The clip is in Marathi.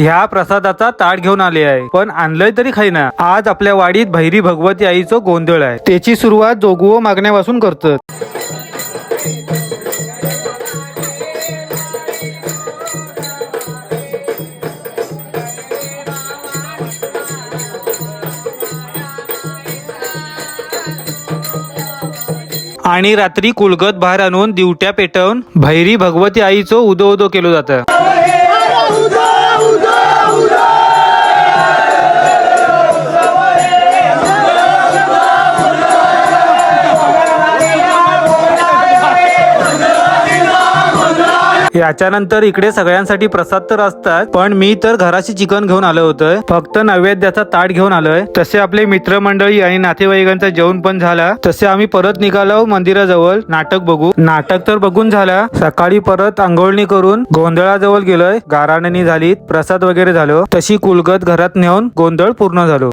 ह्या प्रसादाचा ताट घेऊन आले आहे. पण आणलंय तरी खाईना. आज आपल्या वाडीत भैरी भगवती आईचं गोंधळ आहे. त्याची सुरुवात जोगवो मागण्यापासून करतात. आणि रात्री कुलगत बाहेर आणून दिवट्या पेटवून भैरी भगवती आईचं उदो उदो केलं जातं. याच्यानंतर इकडे सगळ्यांसाठी प्रसाद तर असतात पण मी तर घराशी चिकन घेऊन आलो होतं. फक्त नैवेद्याचा ताट घेऊन आलोय. तसे आपले मित्रमंडळी आणि नातेवाईकांचा जेवण पण झाला. तसे आम्ही परत निघालो मंदिराजवळ. नाटक बघू. नाटक तर बघून झाला. सकाळी परत आंघोळणी करून गोंधळाजवळ गेलोय. गाराणणी झाली प्रसाद वगैरे झालो. तशी कुलगत घरात नेऊन गोंधळ पूर्ण झालो.